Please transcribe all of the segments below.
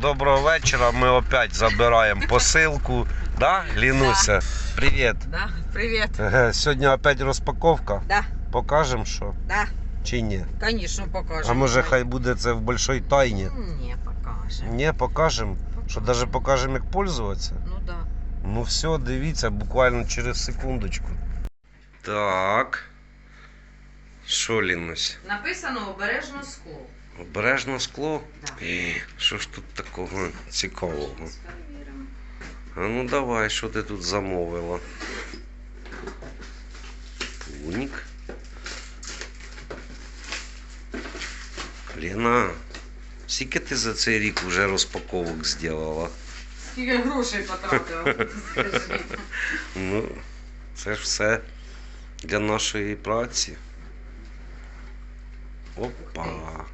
Доброго вечора. Ми опять забираємо посилку. Да, Лінуся? Привіт. Да, привет. Еге, Сьогодні опять розпаковка. Да, Покажемо, що да, чи ні? конечно, покажем. А може хай буде це в большой тайні? Не, покажем. Ні, покажемо. Що навіть покажемо, як пользуватися? Ну да. Ну все, дивіться, буквально через секундочку. Так. Що, Лінусь? Написано обережно скло. Обережно скло? І що ж тут такого цікавого? А ну давай, що ти тут замовила? Пунік. Лена, скільки ти за цей рік вже розпаковок зробила? Скільки грошей потратила? Ну, це ж все для нашої праці. Опа.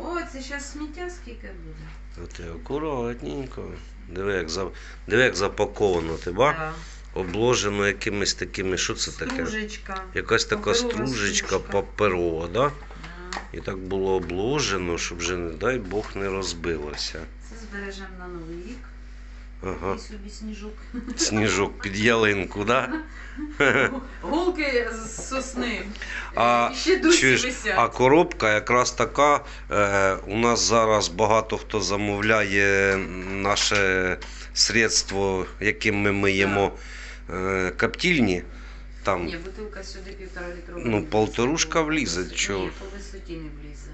О, це зараз сміття скільки буде. От і акуратненько. Диви, як, за... Диви, як запаковано, ти ба? Да. Обложено якимись такими, що це таке? Стружечка. Якась така Паперова стружечка стружка. паперова? Да. І так було обложено, щоб вже, не дай Бог, не розбилося. Це збережемо на новий рік. Ага. Собі сніжок. Сніжок під ялинку, да? Голки з сосни. А, І ще досі чуєш, висять. А коробка якраз така. Е, у нас зараз багато хто замовляє наше средство, яким ми миємо е, коптільні. Там Ні, бутилка сюди півтора літрова. Ну, полторушка влізе, По висоті- чого? Ні, по висоті не влізе.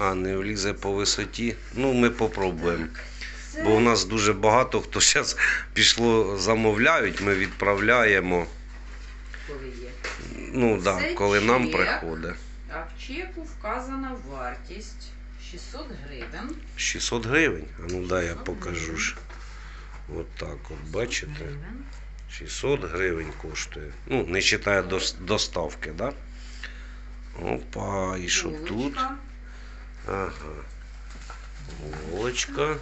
а, не влізе по висоті. Ну, ми попробуємо. Це Бо у нас дуже багато хто зараз пішло, замовляють, ми відправляємо. коли є. Ну да, Це коли нам чек. приходить. А в чеку вказана вартість 600 гривень. 600 гривень. А ну дай я 600 покажу ж. От так от, бачите? Гривень. 600 гривень коштує. Ну, не вважає доставки, да? Опа, і що тут? Ага. Волочка.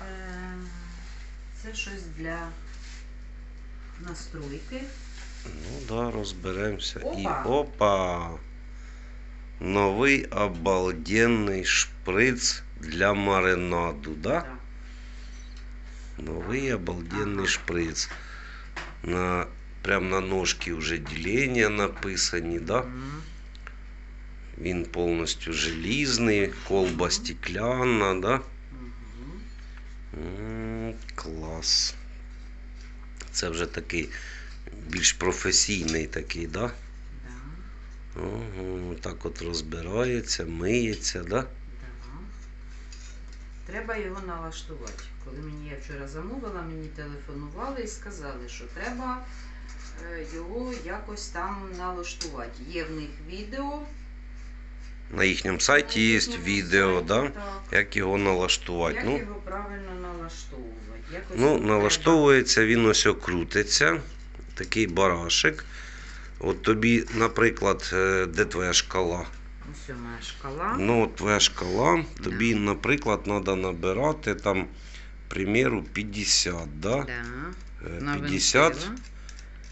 Е, Це щось для настройки. Ну да, розберемося. І Опа. опа! Новий обалденний шприц для маринаду, да? Да. Новий обалденний Ага. шприц. На, прям на ножки вже ділення написані, да? Мгм. Він повністю желізний, колба стекляна, да? Клас. Це вже такий більш професійний такий, да? Да. Ого, так от розбирається, миється, да? Да. Треба його налаштувати. Коли мені я вчора замовила, мені телефонували і сказали, що треба е, його якось там налаштувати. Є в них відео. На їхньому сайті є відео, да? як його налаштувати. Як Ну, його правильно налаштовувати? Якось ну, налаштовується він ось крутиться. Такий барашек. От тобі, наприклад, е, де твоя шкала? Ось моя шкала. Ну, от твоя шкала, тобі, наприклад, треба набирати там, примеру, 50, да? Да. Е, 50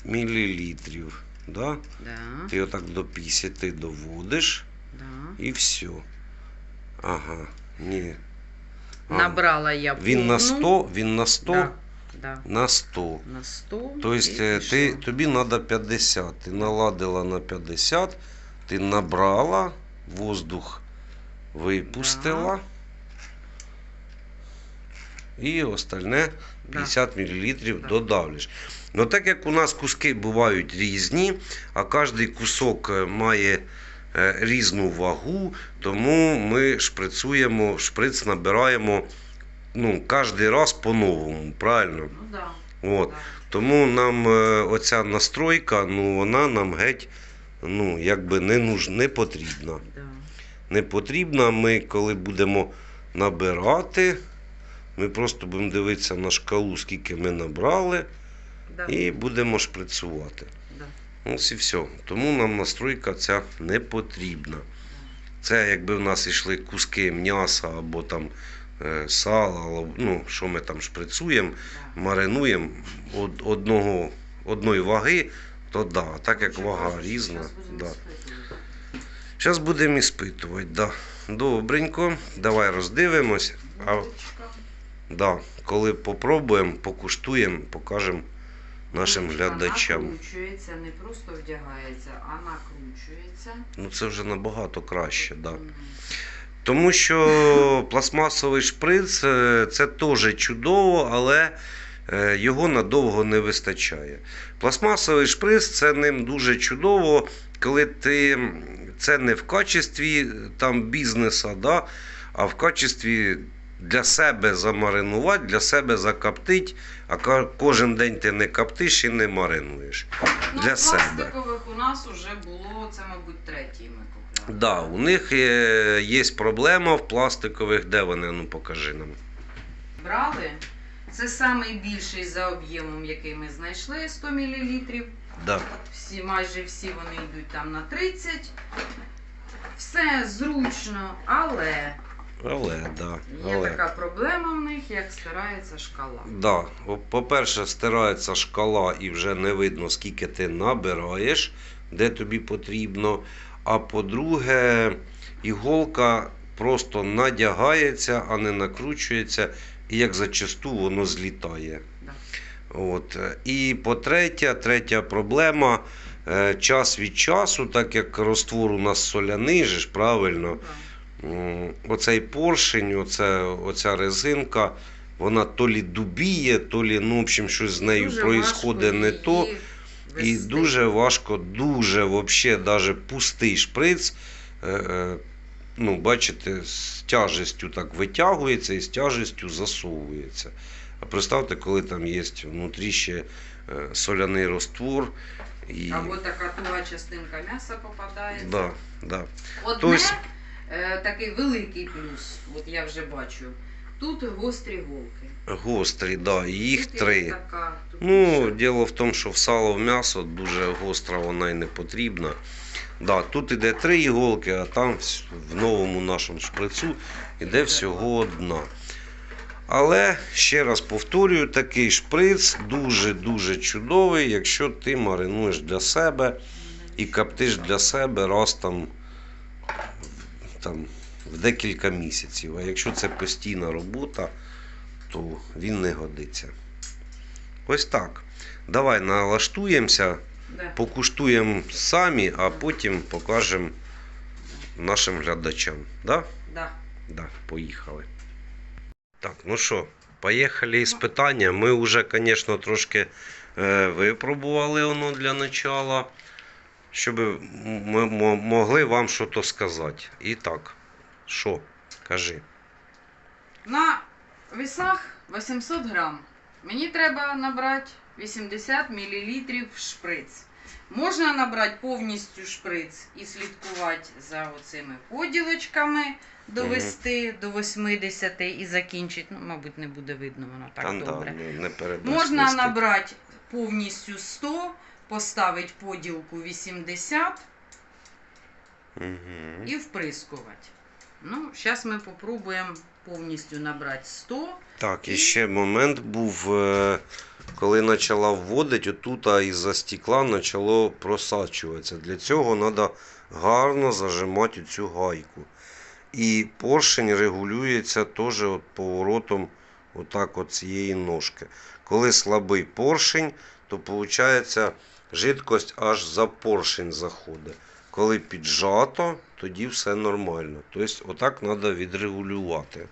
мілілітрів. Да? Да. Ти отак до 50 доводиш Да. і все. Ага, ні. А, Набрала я Він на 100, він на 100, Да. Да. на 100. На 100. Тобто е, ти, тобі треба 50. Ти наладила на 50, ти набрала, воздух випустила. І остальне Да. 50 мл Да. додавлюєш. Ну так як у нас куски бувають різні, а кожен кусок е, має різну вагу, тому ми шприцуємо, шприц набираємо ну, кожен раз по-новому, правильно? Ну да. От. да. Тому нам е, оця настройка, ну вона нам геть ну, якби не, нуж, не потрібна. Да. Не потрібна. Ми, коли будемо набирати, ми просто будемо дивитися на шкалу, скільки ми набрали, Да. і будемо шприцувати. Ось і все. Тому нам настройка ця не потрібна. Це якби в нас йшли куски м'яса або там е, сала, ну, що ми там шприцуємо, маринуємо одного, одної ваги, то да, так як вага різна. Да. Зараз будемо іспитувати. Да. Добренько. Давай роздивимось. А, да, коли попробуємо, покуштуємо, покажемо нашим Вудочка глядачам. Накручується, не просто вдягається, а накручується. Ну це вже набагато краще, да. Мгм. Тому що пластмасовий шприц е, це теж чудово, але е, його надовго не вистачає. Пластмасовий шприц це ним дуже чудово, коли ти це не в качестві е, там бізнеса, да, а в качестві для себе замаринувати, для себе закоптити, а кожен день ти не коптиш і не маринуєш. Ну, Для себе. пластикових у нас вже було, це, мабуть, третій ми купляли. Да, у них є, є проблема в пластикових, де вони? Ну покажи нам. Брали. Це найбільший за об'ємом, який ми знайшли, 100 мл. Да. Всі, майже всі вони йдуть там на 30. Все зручно, але Але, да. є Але. така проблема в них, як стирається шкала. Да. По-перше, стирається шкала і вже не видно, скільки ти набираєш, де тобі потрібно. А по-друге, іголка просто надягається, а не накручується, і як зачасту воно злітає. Да. От. І по-третє, третя проблема. е, Час від часу, так як роствор у нас соляний, же ж правильно, Да. Оцей поршень, оце, оця резинка, вона то лі дубіє, то лі, ну, в общем, щось з нею важко не то. І вести. дуже важко, дуже вообще, даже пустий шприц, е, е, ну, бачите, з тяжестю так витягується і з тяжестю засовується. А представте, коли там є внутрі ще е, соляний роствор. І... Або така туга частинка м'яса попадається. Да, да. Одне Тобто- е, такий великий плюс, от я вже бачу. Тут гострі голки. Гострі, да, їх Тут три. Така, тут Ну, більше. діло в тому, що в сало в м'ясо дуже гостра вона й не потрібна. Да, тут іде три іголки, а там в новому нашому шприцу іде всього одна. Але ще раз повторюю, такий шприц дуже-дуже чудовий, якщо ти маринуєш для себе і коптиш для себе раз там, там в декілька місяців. А якщо це постійна робота, то він не годиться. Ось так. Давай налаштуємося, Да. покуштуємо самі, а потім покажемо нашим глядачам. Да? Да. Да, поїхали. Так, ну що, поїхали із питання. Ми вже, звісно, трошки е, випробували воно для начала, щоб ми могли вам щось сказати. І так, що? Кажи. На весах 800 грам. Мені треба набрати 80 мл шприц. Можна набрати повністю шприц і слідкувати за оцими поділочками, довести до 80 і закінчити. Ну, мабуть, не буде видно воно так Там, да, добре. не, не Можна набрати повністю 100, поставити поділку 80 Мгм. і вприскувати. Ну, зараз ми попробуємо повністю набрати 100. Так, і І- ще момент був, е, коли почала вводити, отут із-за стекла почало просачуватися. Для цього треба гарно зажимати цю гайку. І поршень регулюється теж от поворотом отак от цієї ножки. Коли слабий поршень, то виходить жидкость аж за поршень заходить. Коли піджато, тоді все нормально. Тобто, отак треба відрегулювати.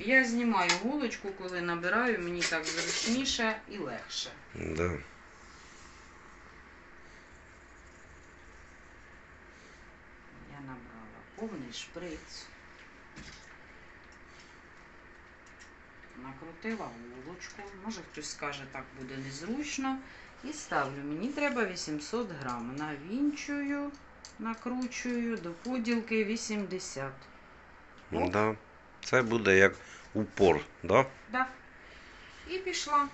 Я знімаю голочку, коли набираю, мені так зручніше і легше. Да. Я набрала повний шприц. Накрутила голочку. Може хтось скаже, так буде незручно. І ставлю. Мені треба 800 грам. Навінчую, накручую до поділки 80. Оп. Да. Це буде як упор, да? Да. І пішла.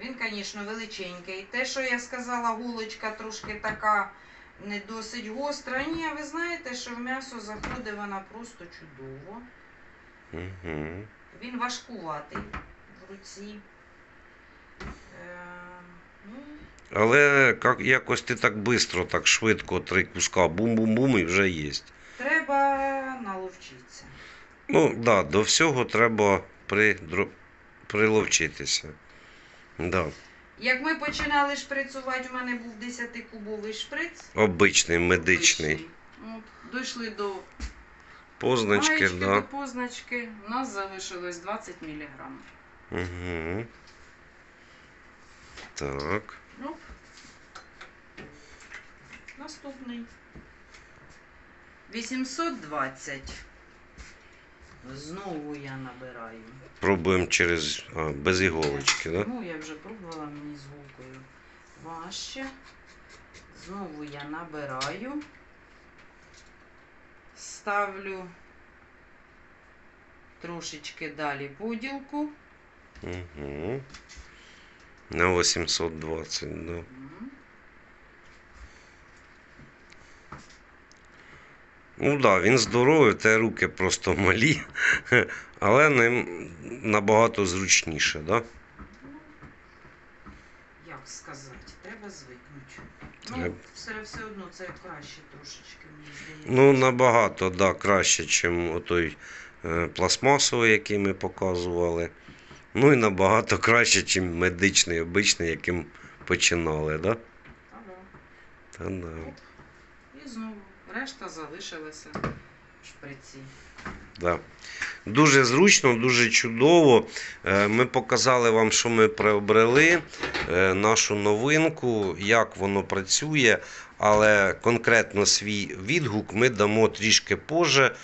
Він, звісно, величенький. Те, що я сказала, гулочка трошки така не досить гостра. Ні, ви знаєте, що в м'ясо заходить вона просто чудово. Угу. Він важкуватий в руці. Е, ну, Але як, якось ти так швидко, так швидко три куска бум-бум-бум і вже є. Треба наловчитися. Ну, так, да, до всього треба при, приловчитися. Да. Як ми починали шприцувати, у мене був 10-кубовий шприц. Обичний, медичний. обичний. От, дійшли до Позначки, маєчки, да. до позначки. У нас залишилось 20 мг. Угу. Так. Ну, наступний. 820. Знову я набираю. Пробуємо через. А, без іголочки, так? Да? Ну, я вже пробувала мені з гулкою. Важче. Знову я набираю. Ставлю трошечки далі поділку. Угу. На 820, да. Ну так, да, він здоровий, те руки просто малі, але ним набагато зручніше, да? Як сказати, треба звикнути. Треба. Ну, все, все одно це краще трошечки, мені здається. Ну, набагато, да, краще, ніж отой е, пластмасовий, який ми показували. Ну і набагато краще, ніж медичний, обичний, яким починали, да? Ага. Та да. І знову решта залишилася в шприці. Да. Дуже зручно, дуже чудово. Е, Ми показали вам, що ми приобрели, е, нашу новинку, як воно працює, але конкретно свій відгук ми дамо трішки позже,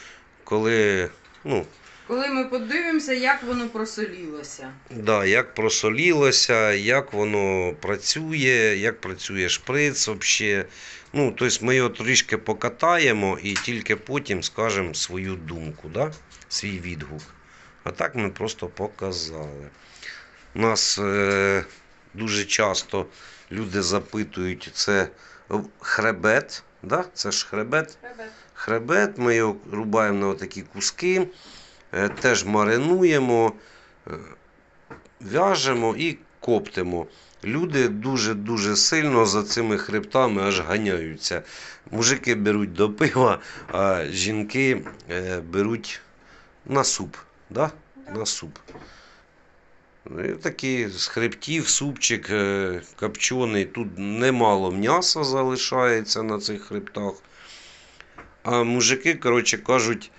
коли. Ну, Коли ми подивимося, як воно просолілося. да, як просолілося, як воно працює, як працює шприц взагалі. Ну, тобто ми його трішки покатаємо і тільки потім скажемо свою думку, да? свій відгук. А так ми просто показали. У нас е, дуже часто люди запитують, це хребет. Да? Це ж хребет. Хребет, ми його рубаємо на такі куски, теж маринуємо, е, в'яжемо і коптимо. Люди дуже-дуже сильно за цими хребтами аж ганяються. Мужики беруть до пива, а жінки е, беруть на суп. Да? На суп. Ну, такі з хребтів, супчик е, копчений. Тут немало м'яса залишається на цих хребтах. А мужики, коротше, кажуть: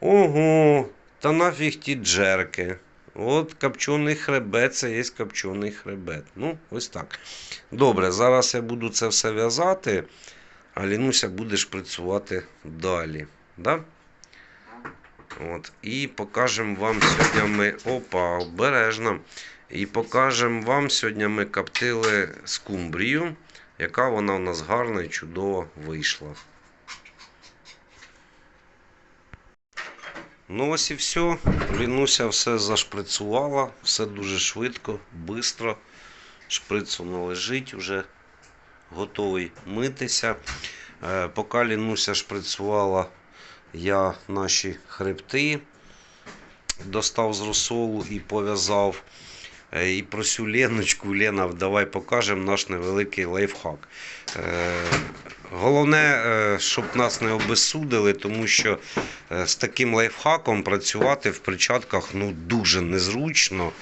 ого, та нафіг ті джерки. От копчений хребет, це є копчений хребет. Ну, ось так. Добре, зараз я буду це все в'язати, а Лінуся буде шприцювати далі. Да? От. І покажемо вам сьогодні ми. Опа, обережно. І покажемо вам сьогодні ми коптили скумбрію, яка вона у нас гарна і чудово вийшла. Ну ось і все. Лінуся все зашприцювала, все дуже швидко, швидко. Шприц воно лежить, вже готовий митися. Е, Поки Лінуся шприцювала, я наші хребти достав з розсолу і пов'язав. Е, І просю Леночку, Лена, давай покажемо наш невеликий лайфхак. Е, Головне, е, щоб нас не обезсудили, тому що з таким лайфхаком працювати в перчатках ну, дуже незручно.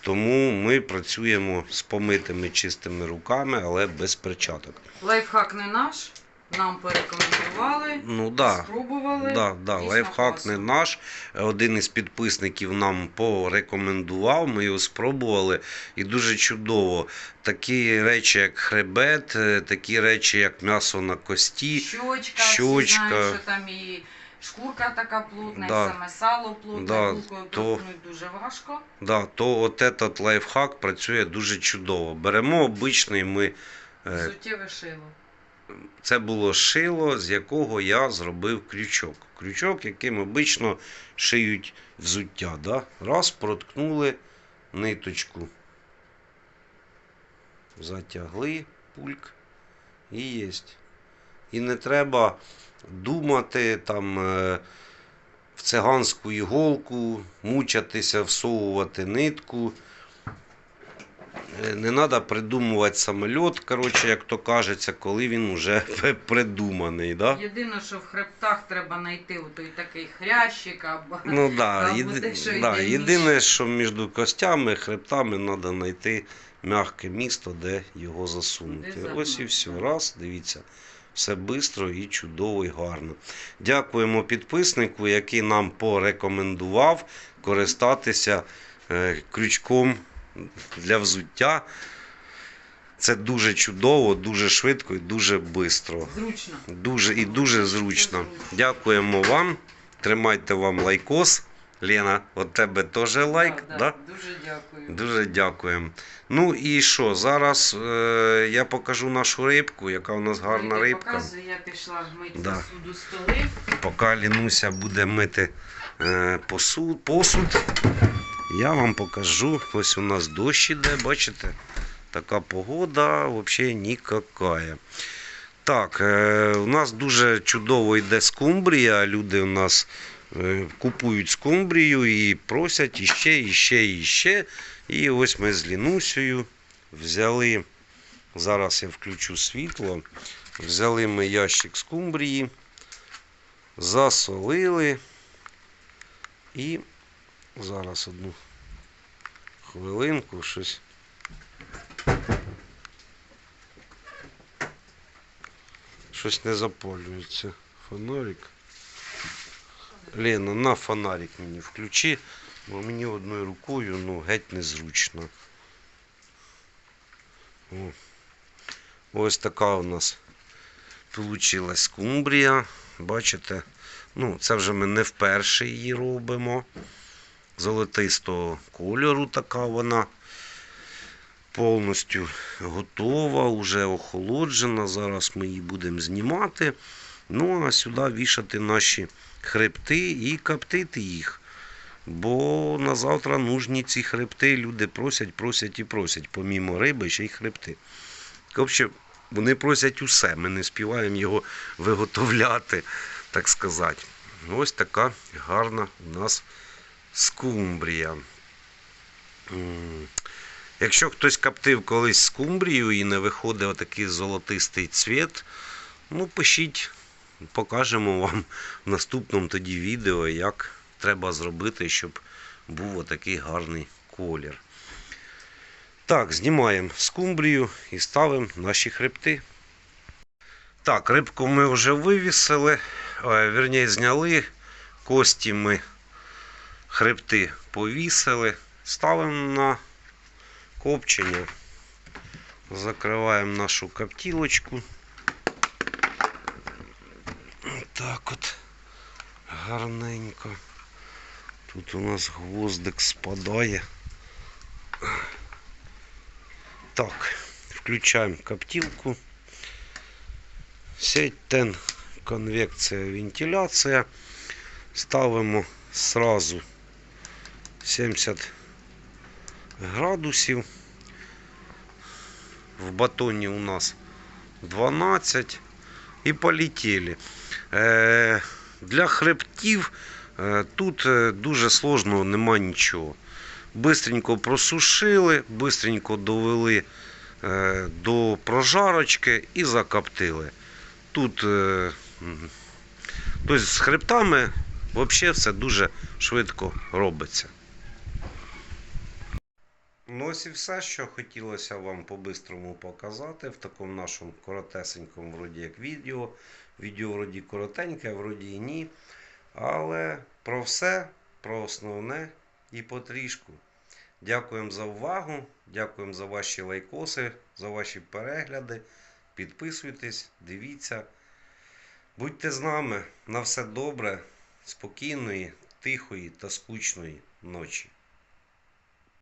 Тому ми працюємо з помитими чистими руками, але без перчаток. Лайфхак не наш. Нам порекомендували. Ну да, Спробували. да, да, лайфхак класно. не наш. Один із підписників нам порекомендував, ми його спробували. І дуже чудово. Такі речі, як хребет, е, такі речі, як м'ясо на кості. Щочка, Щочка. знають, що там і шкурка така плотна, Да. і саме сало плотне, Да, то- дуже важко. Да, то от этот лайфхак працює дуже чудово. Беремо обичний ми. е, Суттєве шило. Це було шило, з якого я зробив крючок. Крючок, яким обично шиють взуття. Да? Раз, проткнули ниточку. Затягли пульк і єсть. І не треба думати там е, в циганську іголку, мучатися, всовувати нитку. Е, Не треба придумувати самоліт, коротше, як то кажеться, коли він вже придуманий. Да? Єдине, що в хребтах треба знайти той такий хрящик або Ну да, Там єди... буде, що да, йде єдине, ніж. що між костями, хребтами треба знайти м'яке місто, де його засунути. Де Ось і все. Раз, дивіться. Все швидко і чудово і гарно. Дякуємо підписнику, який нам порекомендував користатися е, крючком для взуття. Це дуже чудово, дуже швидко і дуже швидко. зручно. Дуже і дуже зручно. Дякуємо вам. Тримайте вам лайкос. Лена, от тебе теж лайк. Да, Да, Дуже дякую. Дуже дякуємо. Ну і що? Зараз е, я покажу нашу рибку, яка у нас гарна Ти рибка. показуй, я пішла мити Да. посуду столи. Поки Лінуся буде мити е, посуд, посуд, я вам покажу. Ось у нас дощ іде, бачите? Така погода взагалі нікакая. Так, е, у нас дуже чудово йде скумбрія. Люди у нас е, купують скумбрію і просять іще, іще, іще. І ось ми з Лінусею взяли. Зараз я включу світло. Взяли ми ящик скумбрії засолили. І зараз одну хвилинку щось. Щось не запалюється. Фонарик. Лена, на фонарик мені включи, бо мені одною рукою ну, геть незручно. О. Ось така у нас Получилась скумбрія. Бачите? Ну, це вже ми не вперше її робимо. Золотистого кольору така вона. Повністю готова, вже охолоджена. Зараз ми її будемо знімати. Ну, а сюди вішати наші хребти і коптити їх. Бо на завтра нужні ці хребти. Люди просять, просять і просять. Помімо риби, ще й хребти. Взагалі, вони просять усе. Ми не співаємо його виготовляти, так сказати. Ось така гарна у нас скумбрія. Якщо хтось коптив колись скумбрію і не виходить отакий золотистий цвіт, ну пишіть, покажемо вам в наступному тоді відео, як треба зробити, щоб був отакий гарний колір. Так, знімаємо скумбрію і ставимо наші хребти. Так, рибку ми вже вивісили, е, вірніше зняли, кості ми хребти повісили, ставимо на копчення, закриваємо нашу коптілочку. Так от, гарненько. Тут у нас гвоздик спадає. Так, включаємо коптилку. Сеть конвекція, вентиляція. Ставимо сразу 70 градусів. В батоні у нас 12 і полетіли. Е, для хребтів е, тут е, дуже сложного нема нічого. Бистренько просушили, бистренько довели до прожарочки і закоптили. Тут тобто з хребтами взагалі все дуже швидко робиться. Ось і все, що хотілося вам по-бистрому показати в такому нашому коротесенькому вроді як відео. Відео вроді коротеньке, вроді і ні. Але про все, про основне і потрішку. Дякуємо за увагу, дякуємо за ваші лайкоси, за ваші перегляди. Підписуйтесь, дивіться. Будьте з нами. На все добре, спокійної, тихої та скучної ночі.